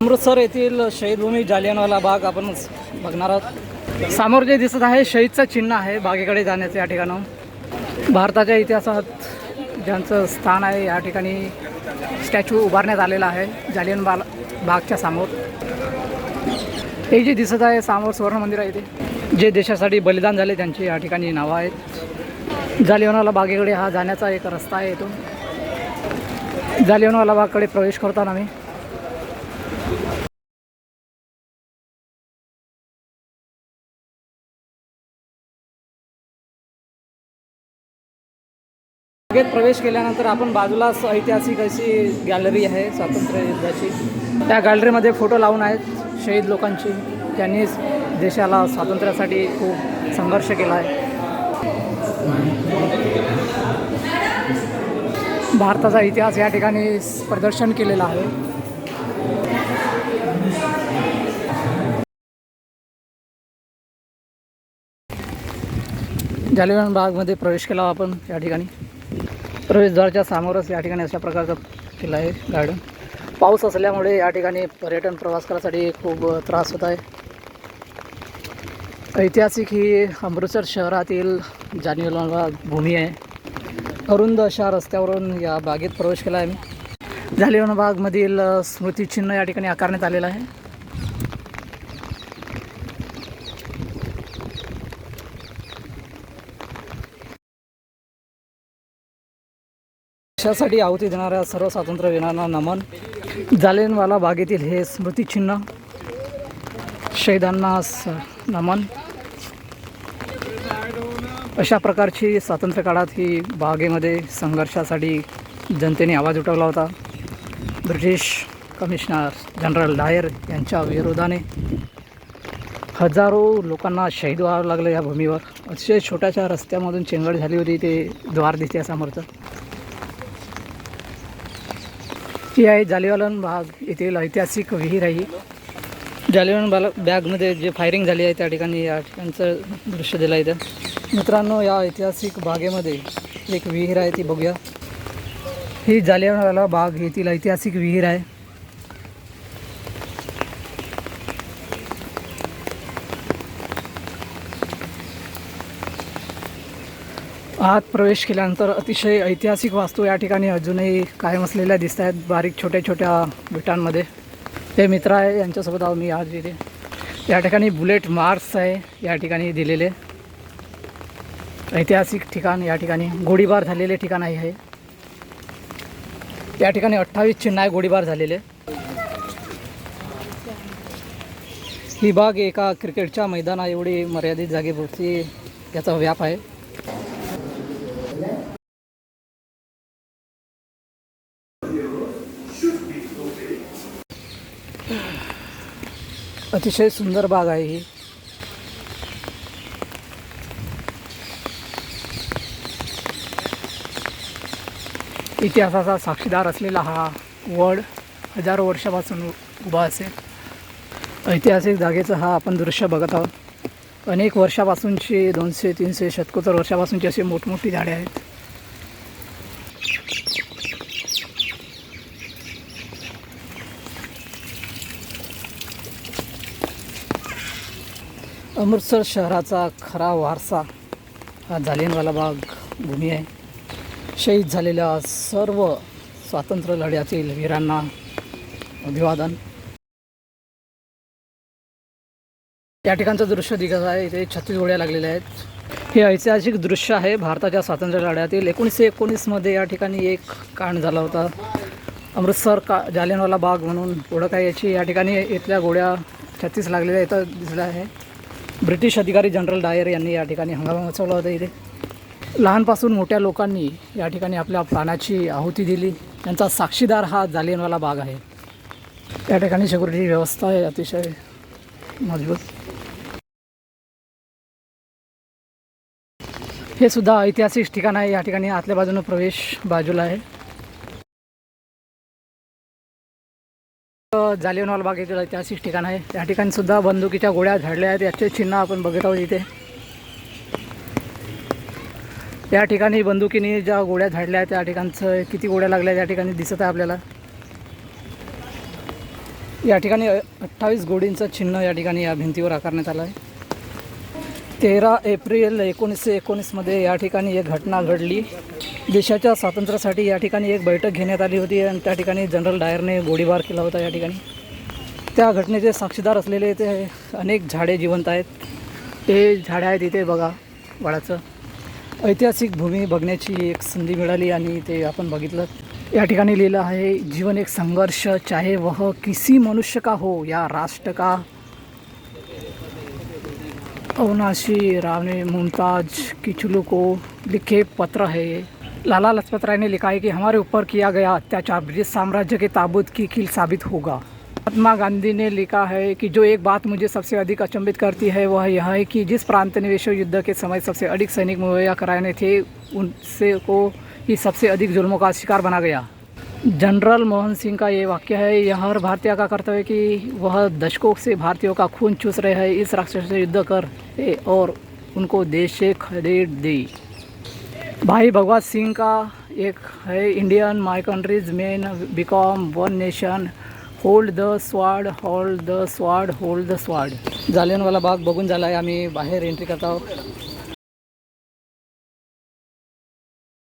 अमृतसर येथील शहीद भूमी जालियनवाला बाग आपण बघणार आहोत. समोर जे दिसत आहे शहीदचं चिन्ह आहे. बागेकडे जाण्याचं या ठिकाणं भारताच्या इतिहासात ज्यांचं स्थान आहे या ठिकाणी स्टॅच्यू उभारण्यात आलेला आहे जालियन बाल बागच्या समोर. हे जे दिसत आहे समोर सुवर्ण मंदिर आहे ते जे देशासाठी बलिदान झाले त्यांची या ठिकाणी नावं आहेत. जालियनवाला बागेकडे हा जाण्याचा एक रस्ता आहे इथून. जालियनवाला बागकडे प्रवेश करताना आम्ही बागेत प्रवेश केल्यानंतर आपण बाजूलाच ऐतिहासिक अशी गॅलरी आहे स्वातंत्र्य युद्धाची. त्या गॅलरीमध्ये फोटो लावून आहेत शहीद लोकांची. त्यांनी देशाला स्वातंत्र्यासाठी खूप संघर्ष केला आहे. भारताचा इतिहास या ठिकाणी प्रदर्शन केलेला आहे. जालियन बागमध्ये प्रवेश केला आपण या ठिकाणी. प्रवेशद्वारच्या समोरच या ठिकाणी अशा प्रकारचं केलं आहे गार्डन पाऊस असल्यामुळे या ठिकाणी पर्यटन प्रवास करायसाठी खूप त्रास होत आहे. ऐतिहासिक ही अमृतसर शहरातील जालियनवाला भूमी आहे. अरुंद अशा रस्त्यावरून या बागेत प्रवेश केला आहे मी जालियन बागमधील स्मृतिचिन्ह या ठिकाणी आकारण्यात आलेलं आहे. देशासाठी आहुती देणाऱ्या सर्व स्वातंत्र्यवीरांना नमन. जालियनवाला बागेतील हे स्मृतिचिन्ह शहीदांना स- नमन. अशा प्रकारची स्वातंत्र्य काळात ही बागेमध्ये संघर्षासाठी जनतेने आवाज उठवला होता. ब्रिटिश कमिशनर जनरल डायर यांच्या विरोधाने हजारो लोकांना शहीद व्हावं लागलं या भूमीवर. अतिशय छोट्याशा रस्त्यामधून चेंगड झाली होती ते द्वार दिसते समोरचं. ही आहे जालिवालन बाग. येथील ऐतिहासिक विहीर आहे जालिवालन बाला बॅगमध्ये जे फायरिंग झाली आहे त्या ठिकाणी या ठिकाणचं दृश्य दिलं आहे इथं. मित्रांनो या ऐतिहासिक बागेमध्ये एक विहीर आहे ती बघूया. ही जालिवाला बाग येथील ऐतिहासिक विहीर आहे. आत प्रवेश केल्यानंतर अतिशय ऐतिहासिक वास्तू या ठिकाणी अजूनही कायम असलेल्या दिसत आहेत. बारीक छोट्या छोट्या विटांमध्ये. ते मित्र आहे यांच्यासोबत आहोत मी आज इथे. या ठिकाणी बुलेट मार्क्स आहे या ठिकाणी दिलेले. ऐतिहासिक ठिकाण या ठिकाणी गोळीबार झालेले ठिकाण आहे या ठिकाणी अठ्ठावीस चिन्ह आहे गोळीबार झालेले. ही बाग एका क्रिकेटच्या मैदाना एवढी मर्यादित जागेपुरती याचा व्याप आहे. अतिशय सुंदर बाग आहे ही. इतिहासाचा साक्षीदार असलेला हा वड हजारो वर्षापासून उभा असेल. ऐतिहासिक जागेचं हा आपण दृश्य बघत आहोत. अनेक वर्षापासूनची दोनशे तीनशे शतकोत्तर वर्षापासूनची अशी मोठमोठी झाडे आहेत. अमृतसर शहराचा खरा वारसा. हा जालियनवाला बाग भूमी आहे. शहीद झालेल्या सर्व स्वातंत्र्य लढ्यातील वीरांना अभिवादन. या ठिकाणचं दृश्य दिसत आहे. इथे छत्तीस गोळ्या लागलेल्या आहेत. हे ऐतिहासिक दृश्य आहे. भारताच्या स्वातंत्र्य लढ्यातील एकोणीसशे एकोणीसमध्ये या ठिकाणी एक कांड झाला होता. अमृतसर का जालियनवाला बाग म्हणून ओळख आहे याची. या ठिकाणी इथल्या गोळ्या छत्तीस लागलेल्या इथं दिसल्या आहे ब्रिटिश अधिकारी जनरल डायर यांनी या ठिकाणी हंगामा मचवला होता इथे. लहानपासून मोठ्या लोकांनी या ठिकाणी आपल्या प्राणाची आहुती दिली. त्यांचा साक्षीदार हा जालियनवाला बाग आहे. या ठिकाणी सिक्युरिटी व्यवस्था आहे अतिशय मजबूत. हे सुद्धा ऐतिहासिक ठिकाण आहे. या ठिकाणी आतल्या बाजूनं प्रवेश बाजूला आहे. जालियनवाला बाग येथील ऐतिहासिक ठिकाण आहे. या ठिकाणी सुद्धा बंदुकीच्या गोळ्या झाडल्या आहेत. याचे चिन्ह आपण बघत आहोत इथे. या ठिकाणी बंदुकीने ज्या गोळ्या झाडल्या आहेत त्या ठिकाणचं किती गोळ्या लागल्या या ठिकाणी दिसत आहे आपल्याला. या ठिकाणी अठ्ठावीस गोडींचं चिन्ह या ठिकाणी या भिंतीवर आकारण्यात आलं आहे. तेरा एप्रिल एकोणीसशे एकोणीसमध्ये या ठिकाणी एक घटना घडली. देशाच्या स्वातंत्र्यासाठी या ठिकाणी एक बैठक घेण्यात आली होती आणि त्या ठिकाणी जनरल डायरने गोळीबार केला होता या ठिकाणी. त्या घटनेचे साक्षीदार असलेले ते अनेक झाडे जिवंत आहेत. ते झाडे आहेत इथे बघा वाडाचं. ऐतिहासिक भूमी बघण्याची एक संधी मिळाली आणि ते आपण बघितलं. या ठिकाणी लिहिलं आहे जीवन एक संघर्ष चाहे वह किसी मनुष्य का हो या राष्ट्र का? अवनाशी राव ने मुमताज़ किचलू को लिखे पत्र है ये। लाला लाजपत राय ने लिखा है कि हमारे ऊपर किया गया अत्याचार ब्रिटिश साम्राज्य के ताबूत की खिल साबित होगा महात्मा गांधी ने लिखा है कि जो एक बात मुझे सबसे अधिक अचंभित करती है, वह यह है कि जिस प्रांत ने विश्व युद्ध के समय सबसे अधिक सैनिक मुहैया कराने थे, उनसे को ही सबसे अधिक जुल्मों का शिकार बना गया जनरल मोहन सिंह का ये वाक्य है, यह हर भारतीय का कर्तव्य है कि वह दशकों से भारतीयों का खून चूस रहे हैं। इस राक्षस से युद्ध कर और उनको देश से खदेड़ दे। भाई भगवत सिंह का एक है Indian my countries men become one nation hold the squad hold the squad hold the squad Jallianwala Bagh बघून झाला आहे आम्ही, बाहेर एंट्री करत आहोत.